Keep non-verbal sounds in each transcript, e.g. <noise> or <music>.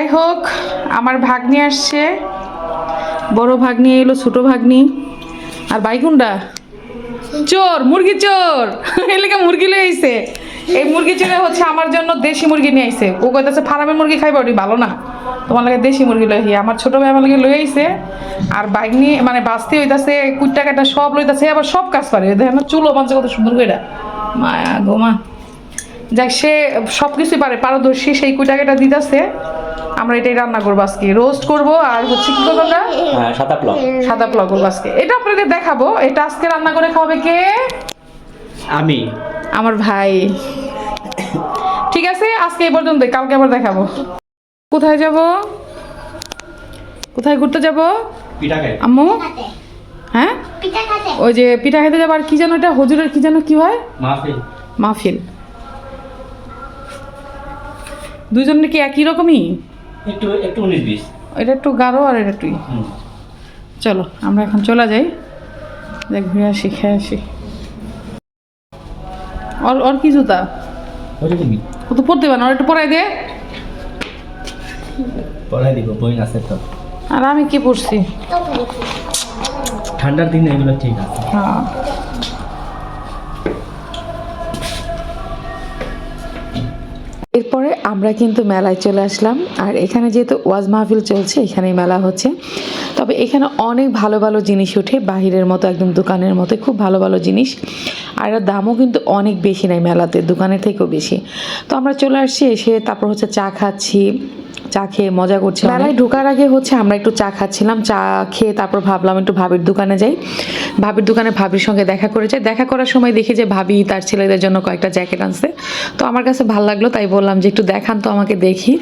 যাই হোক, আমার ভাগ্নি আসছে। বড় ভাগ্নি এলো ছোট ভাগ্নি। আর বাইকুন্ডা চোর, মুরগি চোর! <laughs> এলাকা মুরগি লয়ে আইছে। এই মুরগি চোরে হচ্ছে আমার জন্য দেশি মুরগি নিয়ে আইছে। ও কইতাছে ফার্মের মুরগি খাইবা, ওটি ভালো না। তোমার লাগে দেশি মুরগি লই আমার ছোট ভাই আমার লাগে লই আইছে। আর বাইকনি মানে বাঁচতে হইতাছে কুইটা কাটা সব লইতাছে, আবার সব কাজ করে। দেখেন চুলো বাঁচে কত সুন্দর করে মায়া গোমা যাক সে সব কিছুই পারে পারদর্শী সেই কুইটাকাটা দিতেছে। আমরা এটাই রান্না করব আজকে। রোস্ট করব আর হচ্ছে কি করব আমরা? হ্যাঁ সাদা পোলাও সাদা পোলাও করব আজকে। এটা আপনাদের দেখাবো। এটা আজকে রান্না করে খাওয়াবে কে? আমি। আমার ভাই। ঠিক আছে আজকে এই পর্যন্ত। কালকে আবার দেখাবো। কোথায় যাব? কোথায় ঘুরতে যাব? পিঠা খাই আম্মু? হ্যাঁ? পিঠা খাতে। ওই যে পিঠা খেতে যাব আর কি যেন এটা হজুরের কি যেন কি হয়? মাফিল মাহফিল। দুজনের কি একই রকমই? একটু একটু উনিশ বিশ। এটা একটু গাঢ় আর এটা একটু চলো আমরা এখন চলে যাই। দেখ ঘুরে আসি খেয়ে আসি। ওর ওর কি জুতা? ও তো পড়তে পারে না ওর একটু পরাই দে। পড়াই দিব বই আছে তো। আর আমি কি পড়ছি ঠান্ডার দিনে এগুলো ঠিক আছে। হ্যাঁ। এরপরে আমরা কিন্তু মেলায় চলে আসলাম। আর এখানে যেহেতু ওয়াজ মাহফিল চলছে, এখানেই মেলা হচ্ছে। তবে এখানে অনেক ভালো ভালো জিনিস ওঠে, বাহিরের মতো, একদম দোকানের মতো, খুব ভালো ভালো জিনিস। আর দামও কিন্তু অনেক বেশি নেয় মেলাতে, দোকানের থেকেও বেশি। তো আমরা চলে আসছি, এসে তারপর হচ্ছে চা খাচ্ছি। চা খেয়ে মজা করছি মেলায় ঢোকার আগে হচ্ছে আমরা একটু চা খাচ্ছিলাম, চা খেয়ে তারপর ভাবলাম একটু ভাবির দোকানে যাই। ভাবির দোকানে ভাবির সঙ্গে দেখা করে যাই। দেখা করার সময় দেখি যে ভাবি তার ছেলেদের জন্য কয়েকটা জ্যাকেট আনছে। তো আমার কাছে ভালো লাগল, তাই বললাম যে একটু দেখান তো আমাকে দেখি।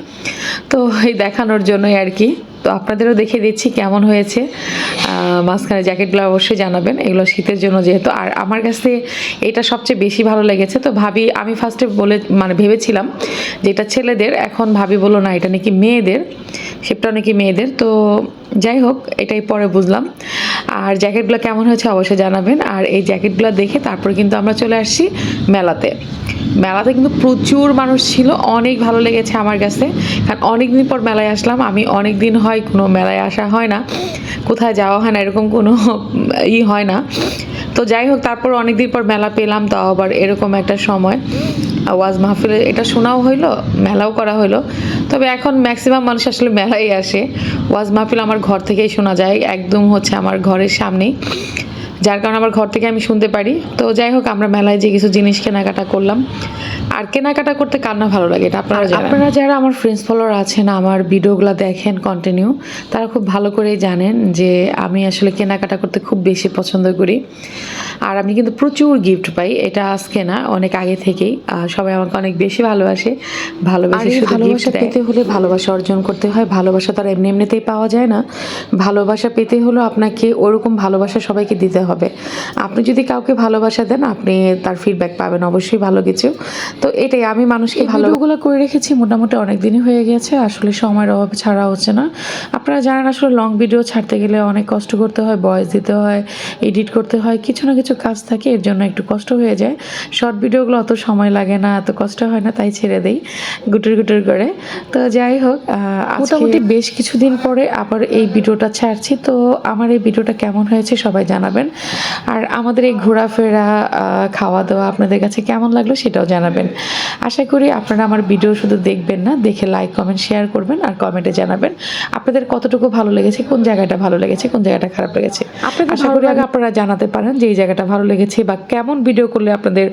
তো এই দেখানোর জন্যই আর কি। তো আপনাদেরও দেখে দিচ্ছি কেমন হয়েছে। মাঝখানে জ্যাকেটগুলো অবশ্যই জানাবেন। এগুলো শীতের জন্য যেহেতু। আর আমার কাছে এটা সবচেয়ে বেশি ভালো লেগেছে। তো ভাবি, আমি ফার্স্টে বলে মানে ভেবেছিলাম যে এটা ছেলেদের। এখন ভাবি বলো না, এটা নাকি মেয়েদের। শিপটা নাকি মেয়েদের। তো যাই হোক, এটাই পরে বুঝলাম। আর জ্যাকেটগুলো কেমন হয়েছে অবশ্যই জানাবেন। আর এই জ্যাকেটগুলো দেখে তারপর কিন্তু আমরা চলে আসছি মেলাতে। মেলাতে কিন্তু প্রচুর মানুষ ছিল, অনেক ভালো লেগেছে আমার কাছে। কারণ অনেক দিন পর মেলায় আসলাম, আমি অনেক দিন হয় কোনো মেলায় আসা হয় না। কোথায় যাওয়া হয় না, এরকম কোনো ই হয় না। তো যাই হোক, তারপর অনেক দিন পর মেলা পেলাম, তাও আবার এরকম একটা সময়। ওয়াজ মাহফিলে এটা শোনাও হইল, মেলাও করা হইল। তবে এখন ম্যাক্সিমাম মানুষ আসলে মেলাই আসে। ওয়াজ মাহফিল আমার ঘর থেকেই শোনা যায়, একদম হচ্ছে আমার ঘরের সামনেই। যার কারণে আমার ঘর থেকে আমি শুনতে পারি। তো যাই হোক আমরা মেলায় যে কিছু জিনিস কেনাকাটা করলাম। আর কেনাকাটা করতে কার না ভালো লাগে এটা আপনারা আপনারা যারা আমার ফ্রেন্ডস ফলোয়ার আছেন আমার ভিডিওগুলো দেখেন কন্টিনিউ তারা খুব ভালো করেই জানেন যে আমি আসলে কেনাকাটা করতে খুব বেশি পছন্দ করি। আর আমি কিন্তু প্রচুর গিফট পাই এটা আজকে না অনেক আগে থেকেই। সবাই আমাকে অনেক বেশি ভালোবাসে ভালোবাসে ভালোবাসা পেতে হলে ভালোবাসা অর্জন করতে হয় ভালোবাসা তো আর এমনি এমনিতেই পাওয়া যায় না। ভালোবাসা পেতে হলে আপনাকে ওরকম ভালোবাসা সবাইকে দিতে হবে আপনি যদি কাউকে ভালোবাসা দেন আপনি তার ফিডব্যাক পাবেন অবশ্যই ভালো কিছু। তো এটাই আমি মানুষকে ভালোগুলো করে রেখেছি মোটামুটি অনেক দিনই হয়ে গেছে। আসলে সময়ের অভাব ছাড়া হচ্ছে না। আপনারা জানেন আসলে লং ভিডিও ছাড়তে গেলে অনেক কষ্ট করতে হয় ভয়েস দিতে হয় এডিট করতে হয় কিছু না কিছু কাজ থাকে এর জন্য একটু কষ্ট হয়ে যায়। শর্ট ভিডিওগুলো অত সময় লাগে না এত কষ্ট হয় না তাই ছেড়ে দেই গুটুর গুটুর করে। তো যাই হোক মোটামুটি বেশ কিছুদিন পরে আবার এই ভিডিওটা ছাড়ছি। তো আমার এই ভিডিওটা কেমন হয়েছে সবাই জানাবেন। আর আমাদের এই ঘোরাফেরা খাওয়া দাওয়া আপনাদের কাছে কেমন লাগল সেটাও জানাবেন। আশা করি আপনারা আমার ভিডিও শুধু দেখবেন না দেখে লাইক কমেন্ট শেয়ার করবেন আর কমেন্টে জানাবেন আপনাদের কতটুকু ভালো লেগেছে কোন জায়গাটা ভালো লেগেছে কোন জায়গাটা খারাপ লেগেছে। আশা করি আগে আপনারা জানাতে পারেন যে এই জায়গাটা ভালো লেগেছে বা কেমন ভিডিও করলে আপনাদের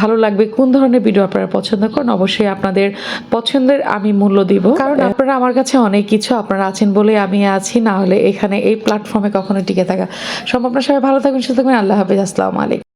ভালো লাগবে কোন ধরনের ভিডিও আপনারা পছন্দ করেন। অবশ্যই আপনাদের পছন্দের আমি মূল্য দিব। কারণ আপনারা আমার কাছে অনেক কিছু আপনারা আছেন বলে আমি আছি না হলে এখানে এই প্ল্যাটফর্মে কখনো টিকে থাকা সম্ভব না। সবাই ভালো থাকবেন সুস্থ থাকবেন আল্লাহ হাফিজ আসসালামু আলাইকুম।